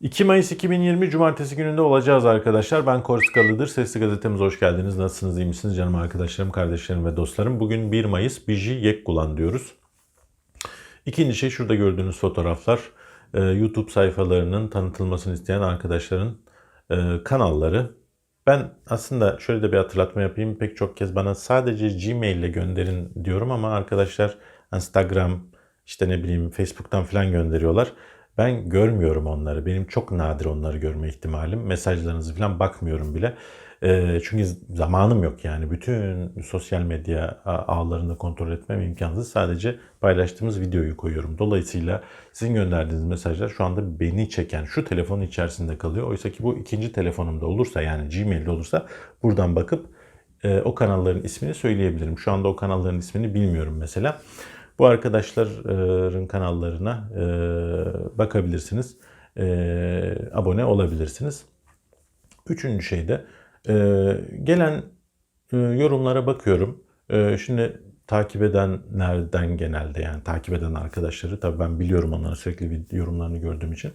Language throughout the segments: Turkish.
2 Mayıs 2020 Cumartesi gününde olacağız arkadaşlar. Ben Korskalı'dır. Sesli gazetemize hoş geldiniz. Nasılsınız, iyi misiniz canım arkadaşlarım, kardeşlerim ve dostlarım? Bugün 1 Mayıs Biji Yekgulan diyoruz. İkinci şey şurada gördüğünüz fotoğraflar. Ee, YouTube sayfalarının tanıtılmasını isteyen arkadaşların e, kanalları. Ben aslında şöyle de bir hatırlatma yapayım. Pek çok kez bana sadece Gmail ile gönderin diyorum ama arkadaşlar Instagram, işte ne bileyim Facebook'tan falan gönderiyorlar. Ben görmüyorum onları. Benim çok nadir onları görme ihtimalim. Mesajlarınızı falan bakmıyorum bile. Ee, çünkü zamanım yok yani. Bütün sosyal medya ağlarını kontrol etmem imkansız. Sadece paylaştığımız videoyu koyuyorum. Dolayısıyla sizin gönderdiğiniz mesajlar şu anda beni çeken şu telefonun içerisinde kalıyor. Oysa ki bu ikinci telefonumda olursa yani Gmail'de olursa buradan bakıp e, o kanalların ismini söyleyebilirim. Şu anda o kanalların ismini bilmiyorum mesela. Bu arkadaşların kanallarına e, bakabilirsiniz. E, abone olabilirsiniz. Üçüncü şey de e, gelen yorumlara bakıyorum. Şimdi takip edenlerden genelde yani takip eden arkadaşları tabii ben biliyorum onların sürekli bir yorumlarını gördüğüm için.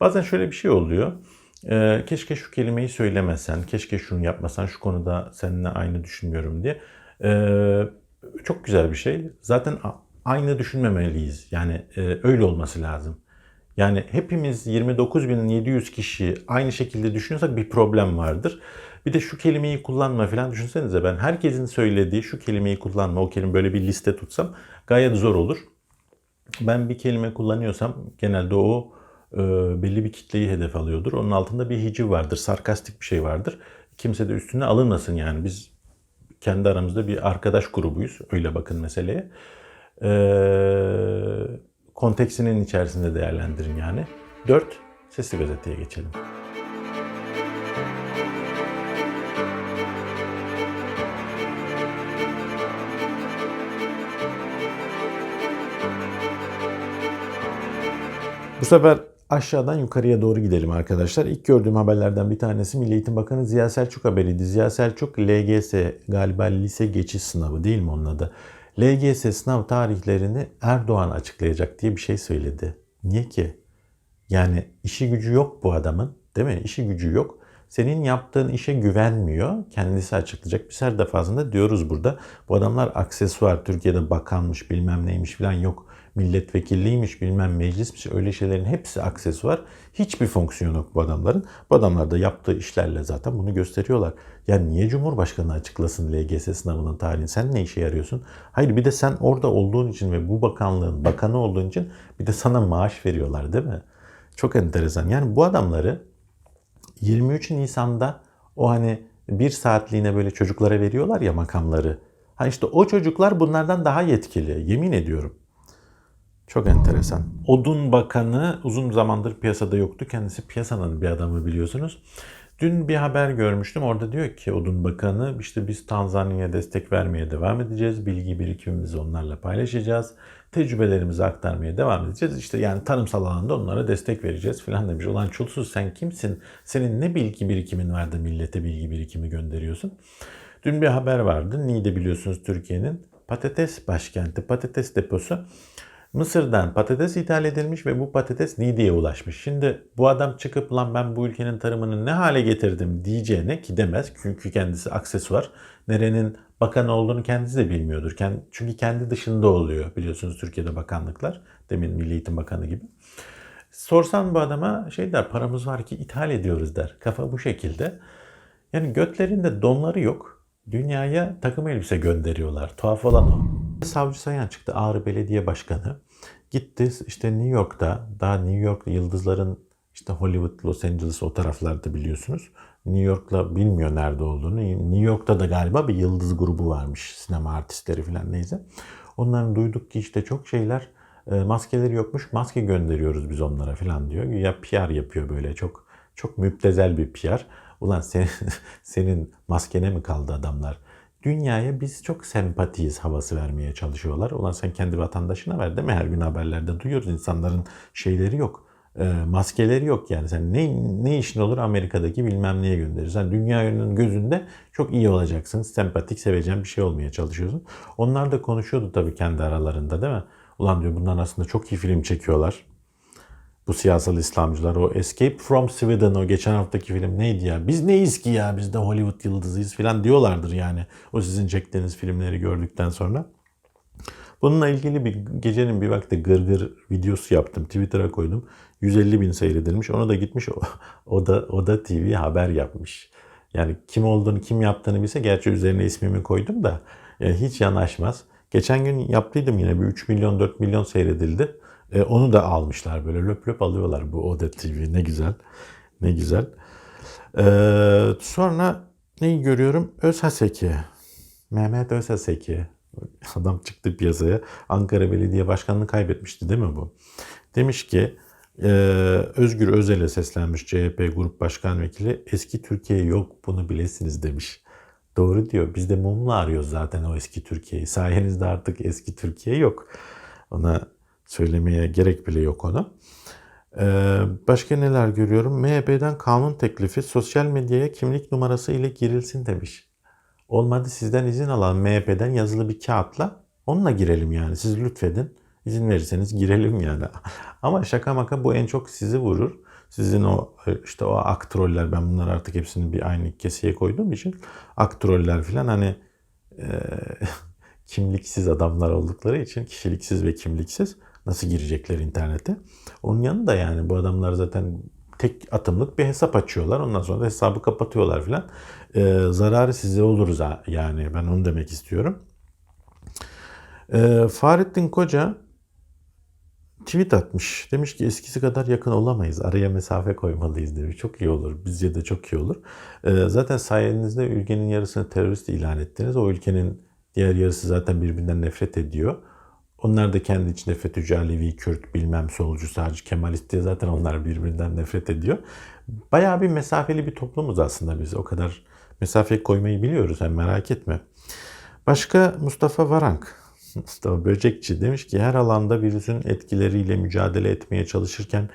Bazen şöyle bir şey oluyor. Keşke şu kelimeyi söylemesen, keşke şunu yapmasan, şu konuda seninle aynı düşünmüyorum diye. Çok güzel bir şey. Zaten aynı düşünmemeliyiz. Yani e, öyle olması lazım. Yani hepimiz 29.700 kişi aynı şekilde düşünüyorsak bir problem vardır. Bir de şu kelimeyi kullanma falan düşünsenize ben herkesin söylediği şu kelimeyi kullanma o kelime böyle bir liste tutsam gayet zor olur. Ben bir kelime kullanıyorsam genelde o e, belli bir kitleyi hedef alıyordur. Onun altında bir hiciv vardır, sarkastik bir şey vardır. Kimse de üstüne alınmasın yani biz kendi aramızda bir arkadaş grubuyuz. Öyle bakın meseleye e, konteksinin içerisinde değerlendirin yani. 4. Sesli gazeteye geçelim. Bu sefer aşağıdan yukarıya doğru gidelim arkadaşlar. İlk gördüğüm haberlerden bir tanesi Milli Eğitim Bakanı Ziya Selçuk haberiydi. Ziya Selçuk LGS galiba lise geçiş sınavı değil mi onun adı? LGS sınav tarihlerini Erdoğan açıklayacak diye bir şey söyledi. Niye ki? Yani işi gücü yok bu adamın değil mi? İşi gücü yok. Senin yaptığın işe güvenmiyor. Kendisi açıklayacak. Biz her defasında diyoruz burada. Bu adamlar aksesuar. Türkiye'de bakanmış bilmem neymiş falan yok. Milletvekilliymiş bilmem meclismiş öyle şeylerin hepsi aksesuar. Hiçbir fonksiyon yok bu adamların. Bu adamlar da yaptığı işlerle zaten bunu gösteriyorlar. Ya niye Cumhurbaşkanı açıklasın LGS sınavının tarihini? Sen ne işe yarıyorsun? Hayır bir de sen orada olduğun için ve bu bakanlığın bakanı olduğun için bir de sana maaş veriyorlar değil mi? Çok enteresan. Yani bu adamları 23 Nisan'da o hani bir saatliğine böyle çocuklara veriyorlar ya makamları. Ha işte o çocuklar bunlardan daha yetkili. Yemin ediyorum. Çok enteresan. Odun Bakanı uzun zamandır piyasada yoktu. Kendisi piyasanın bir adamı biliyorsunuz. Dün bir haber görmüştüm. Orada diyor ki Odun Bakanı işte biz Tanzanya'ya destek vermeye devam edeceğiz. Bilgi birikimimizi onlarla paylaşacağız. Tecrübelerimizi aktarmaya devam edeceğiz. İşte yani tarımsal alanda onlara destek vereceğiz falan demiş. Olan çulsuz sen kimsin? Senin ne bilgi birikimin var da millete bilgi birikimi gönderiyorsun? Dün bir haber vardı. Niğde biliyorsunuz Türkiye'nin patates başkenti, patates deposu. Mısır'dan patates ithal edilmiş ve bu patates Niğde'ye ulaşmış. Şimdi bu adam çıkıp lan ben bu ülkenin tarımını ne hale getirdim diyeceğine ki demez. Çünkü kendisi aksesuar. Nerenin bakan olduğunu kendisi de bilmiyordur. Çünkü kendi dışında oluyor biliyorsunuz Türkiye'de bakanlıklar. Demin Milli Eğitim Bakanı gibi. Sorsan bu adama şey der paramız var ki ithal ediyoruz der. Kafa bu şekilde. Yani götlerinde donları yok. Dünyaya takım elbise gönderiyorlar. Tuhaf olan o. Savcı Sayan çıktı Ağrı Belediye Başkanı. Gitti işte New York'ta daha New York yıldızların işte Hollywood, Los Angeles o taraflarda biliyorsunuz. New York'la bilmiyor nerede olduğunu. New York'ta da galiba bir yıldız grubu varmış. Sinema artistleri falan neyse. Onların duyduk ki işte çok şeyler e, maskeleri yokmuş. Maske gönderiyoruz biz onlara falan diyor. Ya PR yapıyor böyle çok çok müptezel bir PR. Ulan senin, senin maskene mi kaldı adamlar? Dünyaya biz çok sempatiyiz havası vermeye çalışıyorlar. Ulan sen kendi vatandaşına ver değil mi? Her gün haberlerde duyuyoruz insanların şeyleri yok. E, maskeleri yok yani. Sen ne, ne işin olur Amerika'daki bilmem neye gönderirsen. Dünyanın gözünde çok iyi olacaksın. Sempatik, seveceğin bir şey olmaya çalışıyorsun. Onlar da konuşuyordu tabii kendi aralarında değil mi? Ulan diyor bunlar aslında çok iyi film çekiyorlar. Bu siyasal İslamcılar o Escape from Sweden o geçen haftaki film neydi ya? Biz neyiz ki ya biz de Hollywood yıldızıyız falan diyorlardır yani. O sizin çektiğiniz filmleri gördükten sonra. Bununla ilgili bir gecenin bir vakti gırgır videosu yaptım. Twitter'a koydum. 150 bin seyredilmiş. Onu da gitmiş o, o da o da TV haber yapmış. Yani kim olduğunu kim yaptığını bilse gerçi üzerine ismimi koydum da yani hiç yanaşmaz. Geçen gün yaptıydım yine bir 3 milyon 4 milyon seyredildi. E, onu da almışlar böyle löp löp alıyorlar bu Oda TV ne güzel. Ne güzel. E, sonra neyi görüyorum? Özhaseki. Mehmet Özhaseki. Adam çıktı piyasaya. Ankara Belediye Başkanlığı kaybetmişti değil mi bu? Demiş ki e, Özgür Özel'e seslenmiş CHP Grup Başkan Vekili. Eski Türkiye yok bunu bilesiniz demiş. Doğru diyor. Biz de mumla arıyoruz zaten o eski Türkiye'yi. Sayenizde artık eski Türkiye yok. Ona söylemeye gerek bile yok ona. Ee, başka neler görüyorum? MHP'den kanun teklifi sosyal medyaya kimlik numarası ile girilsin demiş. Olmadı sizden izin alalım MHP'den yazılı bir kağıtla onunla girelim yani. Siz lütfedin. izin verirseniz girelim yani. Ama şaka maka bu en çok sizi vurur. Sizin o işte o aktroller ben bunları artık hepsini bir aynı keseye koyduğum için aktroller falan hani e, kimliksiz adamlar oldukları için kişiliksiz ve kimliksiz nasıl girecekler internete? Onun yanında yani bu adamlar zaten tek atımlık bir hesap açıyorlar. Ondan sonra da hesabı kapatıyorlar filan. Ee, zararı size olur yani ben onu demek istiyorum. Ee, Fahrettin Koca tweet atmış. Demiş ki eskisi kadar yakın olamayız. Araya mesafe koymalıyız demiş. Çok iyi olur. Bizce de çok iyi olur. Ee, zaten sayenizde ülkenin yarısını terörist ilan ettiniz. O ülkenin diğer yarısı zaten birbirinden nefret ediyor. Onlar da kendi içinde FETÖ'cü, Alevi, Kürt, bilmem solcu, sağcı, Kemalist diye zaten onlar birbirinden nefret ediyor. Bayağı bir mesafeli bir toplumuz aslında biz. O kadar mesafe koymayı biliyoruz. Hem merak etme. Başka Mustafa Varank. Mustafa Böcekçi demiş ki her alanda virüsün etkileriyle mücadele etmeye çalışırken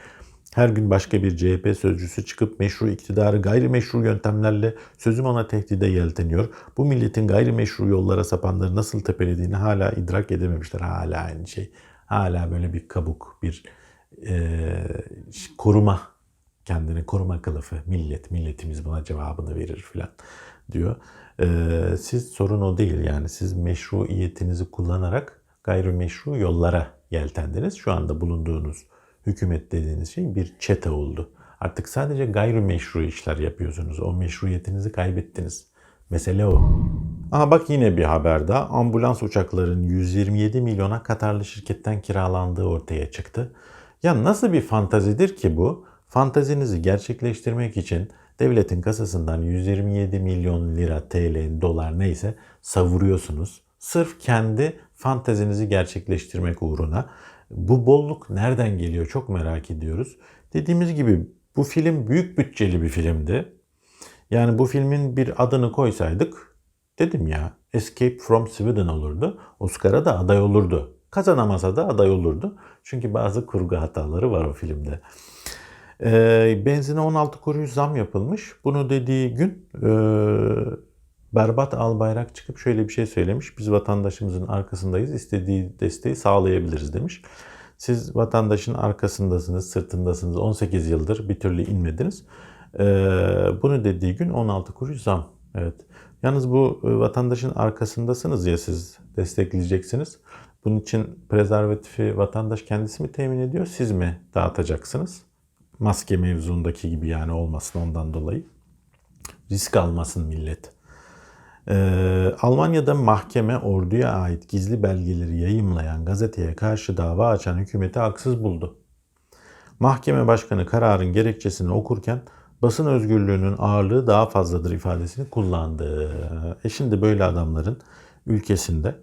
her gün başka bir CHP sözcüsü çıkıp meşru iktidarı gayrimeşru yöntemlerle sözüm ona tehdide yelteniyor. Bu milletin gayrimeşru yollara sapanları nasıl tepelediğini hala idrak edememişler. Hala aynı şey. Hala böyle bir kabuk, bir e, koruma, kendini koruma kılıfı. Millet, milletimiz buna cevabını verir filan diyor. E, siz sorun o değil yani. Siz meşruiyetinizi kullanarak gayrimeşru yollara yeltendiniz. Şu anda bulunduğunuz hükümet dediğiniz şey bir çete oldu. Artık sadece gayrimeşru işler yapıyorsunuz. O meşruiyetinizi kaybettiniz. Mesele o. Aha bak yine bir haber daha. Ambulans uçakların 127 milyona Katarlı şirketten kiralandığı ortaya çıktı. Ya nasıl bir fantazidir ki bu? Fantazinizi gerçekleştirmek için devletin kasasından 127 milyon lira, TL, dolar neyse savuruyorsunuz. Sırf kendi fantazinizi gerçekleştirmek uğruna. Bu bolluk nereden geliyor çok merak ediyoruz. Dediğimiz gibi bu film büyük bütçeli bir filmdi. Yani bu filmin bir adını koysaydık dedim ya Escape from Sweden olurdu. Oscar'a da aday olurdu. Kazanamasa da aday olurdu. Çünkü bazı kurgu hataları var o filmde. Ee, benzine 16 kuruş zam yapılmış. Bunu dediği gün e, Berbat Albayrak çıkıp şöyle bir şey söylemiş. Biz vatandaşımızın arkasındayız. istediği desteği sağlayabiliriz demiş. Siz vatandaşın arkasındasınız, sırtındasınız. 18 yıldır bir türlü inmediniz. Ee, bunu dediği gün 16 kuruş zam. Evet. Yalnız bu e, vatandaşın arkasındasınız ya siz destekleyeceksiniz. Bunun için prezervatifi vatandaş kendisi mi temin ediyor, siz mi dağıtacaksınız? Maske mevzundaki gibi yani olmasın ondan dolayı. Risk almasın millet. Ee, Almanya'da mahkeme orduya ait gizli belgeleri yayımlayan gazeteye karşı dava açan hükümeti haksız buldu. Mahkeme başkanı kararın gerekçesini okurken basın özgürlüğünün ağırlığı daha fazladır ifadesini kullandı. E şimdi böyle adamların ülkesinde,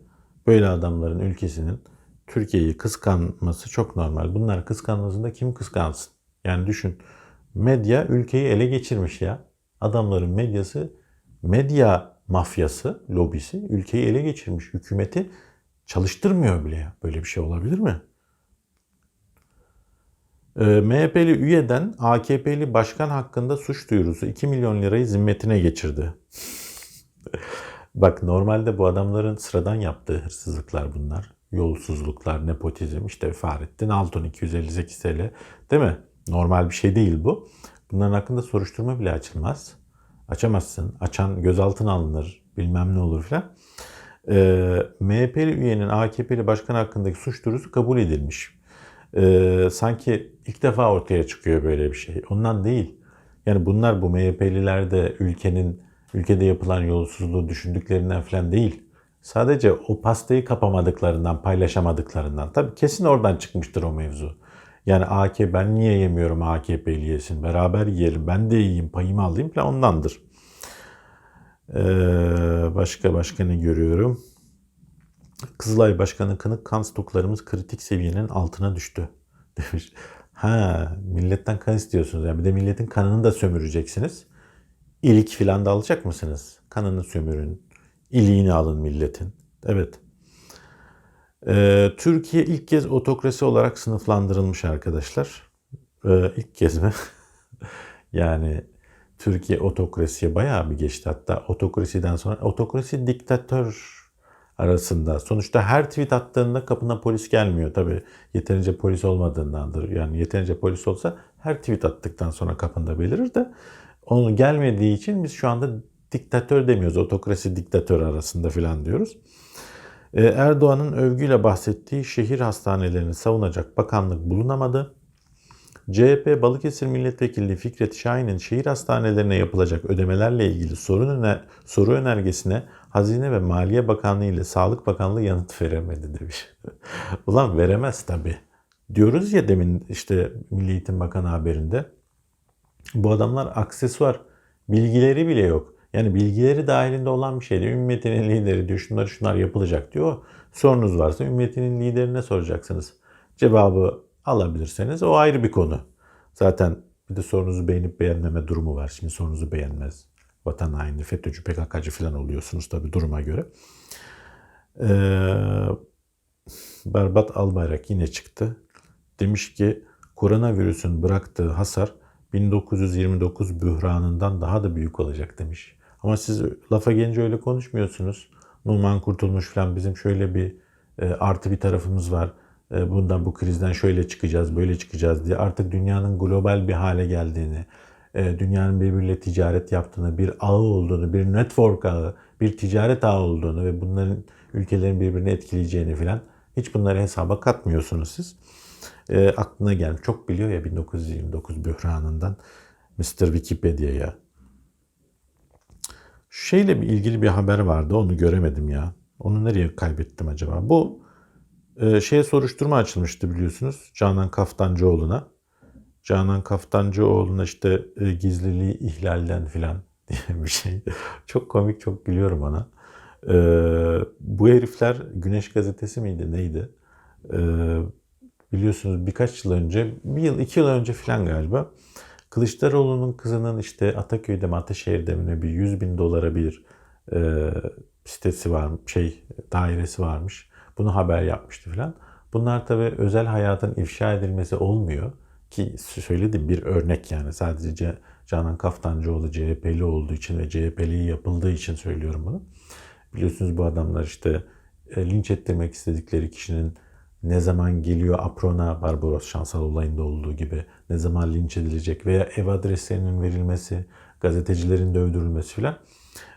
böyle adamların ülkesinin Türkiye'yi kıskanması çok normal. Bunlar kıskanmasında kim kıskansın? Yani düşün medya ülkeyi ele geçirmiş ya. Adamların medyası medya mafyası, lobisi ülkeyi ele geçirmiş. Hükümeti çalıştırmıyor bile ya. Böyle bir şey olabilir mi? Ee, MHP'li üyeden AKP'li başkan hakkında suç duyurusu 2 milyon lirayı zimmetine geçirdi. Bak normalde bu adamların sıradan yaptığı hırsızlıklar bunlar. Yolsuzluklar, nepotizm, işte Fahrettin Altun 258 TL değil mi? Normal bir şey değil bu. Bunların hakkında soruşturma bile açılmaz. Açamazsın. Açan gözaltına alınır. Bilmem ne olur filan. Ee, MHP'li üyenin AKP'li başkan hakkındaki suç duyurusu kabul edilmiş. Ee, sanki ilk defa ortaya çıkıyor böyle bir şey. Ondan değil. Yani bunlar bu MHP'liler de ülkenin ülkede yapılan yolsuzluğu düşündüklerinden falan değil. Sadece o pastayı kapamadıklarından, paylaşamadıklarından. Tabii kesin oradan çıkmıştır o mevzu. Yani AKP ben niye yemiyorum AKP'li yesin? Beraber yiyelim. Ben de yiyeyim, payımı alayım falan ondandır. Ee, başka başka ne görüyorum? Kızılay Başkanı kınık kan stoklarımız kritik seviyenin altına düştü demiş. Ha milletten kan istiyorsunuz. Yani bir de milletin kanını da sömüreceksiniz. İlik filan da alacak mısınız? Kanını sömürün. İliğini alın milletin. Evet. Ee, Türkiye ilk kez otokrasi olarak sınıflandırılmış arkadaşlar. Ee, ilk kez mi? yani Türkiye otokrasiye bayağı bir geçti. Hatta otokrasiden sonra otokrasi diktatör arasında. Sonuçta her tweet attığında kapına polis gelmiyor. Tabi yeterince polis olmadığındandır. Yani yeterince polis olsa her tweet attıktan sonra kapında belirir de onu gelmediği için biz şu anda diktatör demiyoruz. Otokrasi diktatör arasında filan diyoruz. Ee, Erdoğan'ın övgüyle bahsettiği şehir hastanelerini savunacak bakanlık bulunamadı. CHP Balıkesir Milletvekili Fikret Şahin'in şehir hastanelerine yapılacak ödemelerle ilgili sorun öner soru önergesine Hazine ve Maliye Bakanlığı ile Sağlık Bakanlığı yanıt veremedi demiş. Ulan veremez tabi. Diyoruz ya demin işte Milli Eğitim Bakanı haberinde. Bu adamlar aksesuar. Bilgileri bile yok. Yani bilgileri dahilinde olan bir şeydi. Ümmetinin lideri diyor şunlar şunlar yapılacak diyor. Sorunuz varsa ümmetinin liderine soracaksınız. Cevabı alabilirseniz o ayrı bir konu. Zaten bir de sorunuzu beğenip beğenmeme durumu var. Şimdi sorunuzu beğenmez. Vatan haini, FETÖ'cü, PKK'cı falan oluyorsunuz tabii duruma göre. Ee, Berbat Albayrak yine çıktı. Demiş ki koronavirüsün bıraktığı hasar 1929 bühranından daha da büyük olacak demiş. Ama siz lafa gelince öyle konuşmuyorsunuz. Numan Kurtulmuş falan bizim şöyle bir e, artı bir tarafımız var. E, bundan bu krizden şöyle çıkacağız, böyle çıkacağız diye artık dünyanın global bir hale geldiğini, e, dünyanın birbiriyle ticaret yaptığını, bir ağı olduğunu, bir network ağı, bir ticaret ağı olduğunu ve bunların ülkelerin birbirini etkileyeceğini filan hiç bunları hesaba katmıyorsunuz siz. E, aklına gelmiş. Çok biliyor ya 1929 bühranından Mr. Wikipedia'ya. Şeyle ilgili bir haber vardı. Onu göremedim ya. Onu nereye kaybettim acaba? Bu e, şeye soruşturma açılmıştı biliyorsunuz. Canan Kaftancıoğlu'na. Canan Kaftancıoğlu'na işte e, gizliliği ihlalden filan diye bir şey. çok komik, çok gülüyorum ona. E, bu herifler Güneş Gazetesi miydi, neydi? E, biliyorsunuz birkaç yıl önce, bir yıl, iki yıl önce filan galiba Kılıçdaroğlu'nun kızının işte Ataköy'de mi Ataşehir'de mi bir 100 bin dolara bir e, sitesi var, şey dairesi varmış. Bunu haber yapmıştı filan. Bunlar tabii özel hayatın ifşa edilmesi olmuyor. Ki söyledim bir örnek yani sadece Canan Kaftancıoğlu CHP'li olduğu için ve CHP'li yapıldığı için söylüyorum bunu. Biliyorsunuz bu adamlar işte e, linç ettirmek istedikleri kişinin ne zaman geliyor Aprona Barbaros Şansal olayında olduğu gibi ne zaman linç edilecek veya ev adreslerinin verilmesi, gazetecilerin dövdürülmesi filan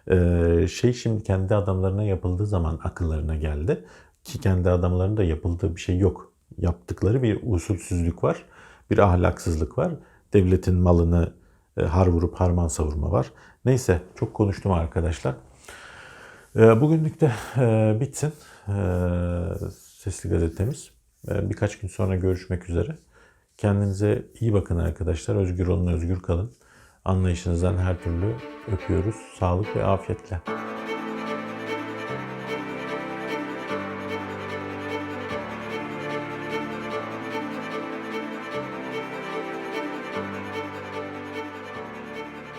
ee, şey şimdi kendi adamlarına yapıldığı zaman akıllarına geldi ki kendi adamlarında yapıldığı bir şey yok. Yaptıkları bir usulsüzlük var, bir ahlaksızlık var. Devletin malını e, har vurup harman savurma var. Neyse çok konuştum arkadaşlar. E, bugünlük de e, bitsin. Sesli Gazetemiz. Ee, birkaç gün sonra görüşmek üzere. Kendinize iyi bakın arkadaşlar. Özgür olun, özgür kalın. Anlayışınızdan her türlü öpüyoruz. Sağlık ve afiyetle.